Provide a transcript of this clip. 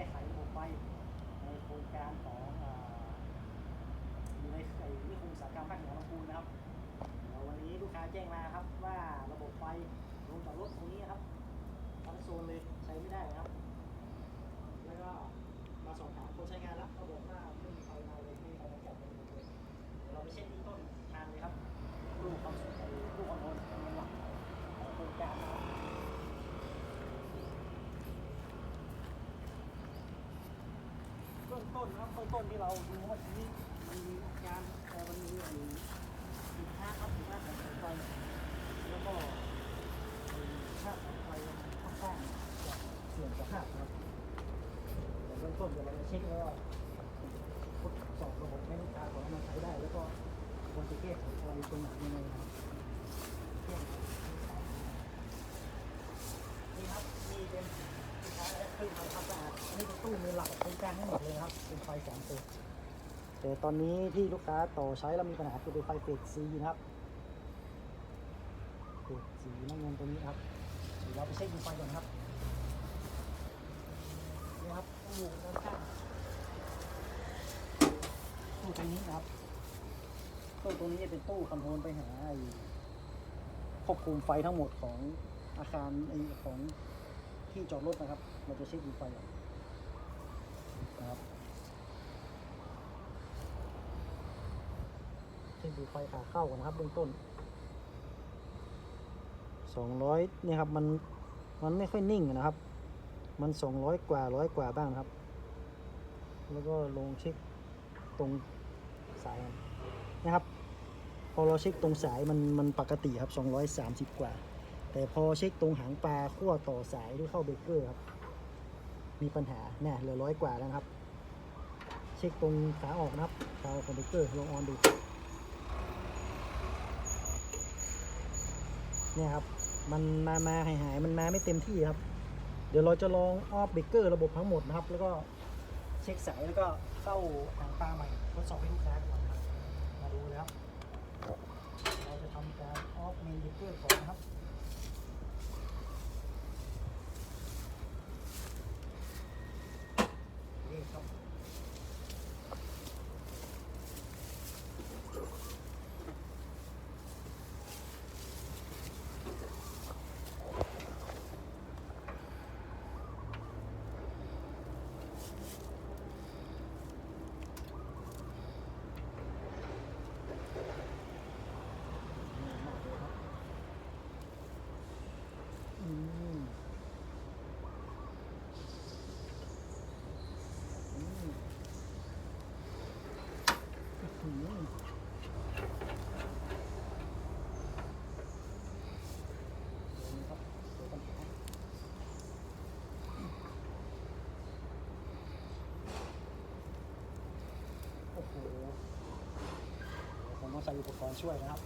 ก้ไขระบบไฟในโครงการของอยู่ในไอ้นิคมอุตสาหกรรมภาคเหนือลำพูนนะครับเดี๋ยววันนี้ลูกค้าแจ้งมาครับว่าระบบไฟลงจากรถตรงนี้นะครับทั้งโซนเลยใช้ไม่ได้นะครับ แล้วก็มาสอบถามคนใช้งานแล้วเขาบอกว่าไม่มีไฟมาเลยไม่มีไฟมาจับเลยเดี๋ยวเราไปเช็คที่ต้นทางเลยครับรูปความสุขรูปความโอนเป็นหลักของโครงการนะครับ เบื้อง ต้นนะครับเบื้องต้นที่เราดูเมื่อกี้มันมีการเอ่มันมีอะไอ้สินค้าครับสินค้าของไฟแล้วก็ค่าของไฟค่อนข้างจะเสื่อมสภาพครับแต่เบื้องต้นเดี๋ยวเราจะเช็คแล้วว่าทดสอบระบบให้ลูกค้าของเรามาใช้ได้ แล้วก็ควรจะแก้ไขอะไรตรงไหนยังไงครับนี่ครับมีเป็นสินค้าและเครื่องทำความสะอาด อันนี้ตู้มือหลักโครงการทั้งหมดเลยครับเป็นไฟสองตัวแต่ตอนนี้ที่ลูกค้าต่อใช้แล้วมีปัญหาคือเป็นไฟเฟสซีนะครับเฟสสีน้ำเงินตัวนี้ครับเดี๋ยวเราไปเช็คดูไฟก่อนครับนี่ครับตู้ด้านข้างตู้ตรงนี้ครับตู้ตรงนี้จะเป็นตู้คอนโทรลไปหาควบคุมไฟทั้งหมดของอาคารของที่จอดรถนะครับ เราจะเช็คดูไฟก่อน นะครับเช็คดูไฟขาเข้าก่อนนะครับเบื้องต้นสองร้อยนี่ครับมันมันไม่ค่อยนิ่งนะครับ มันสองร้อยกว่าร้อยกว่าบ้างครับ แล้วก็ลงเช็คตรงสายนะครับ พอเราเช็คตรงสายมันมันปกติครับ230กว่า แต่พอเช็คตรงหางปลาขั้วต่อสายที่เข้าเบรกเกอร์ครับ มีปัญหาเนี่ยเหลือร้อยกว่าแล้วครับ เช็คตรงขาออกนะครับขาออกของเบรกเกอร์ลองออนดูเนี่ยครับ มันมามาหายหายมันมาไม่เต็มที่ครับ เดี๋ยวเราจะลองออฟเบรกเกอร์ระบบทั้งหมดนะครับ แล้วก็เช็คสายแล้วก็เข้าหางปลาใหม่ทดสอบให้ลูกค้าก่อนครับ มาดูเลยครับ เราจะทำการออฟเมนเบรกเกอร์ก่อนนะครับ นี่ครับนี่มากเลยครับอืมอืมอื้อหือนี่ครับเดี๋ยวปัญหาโอ้โหเดี๋ยว ผมต้องใส่อุปกรณ์ช่วยนะครับ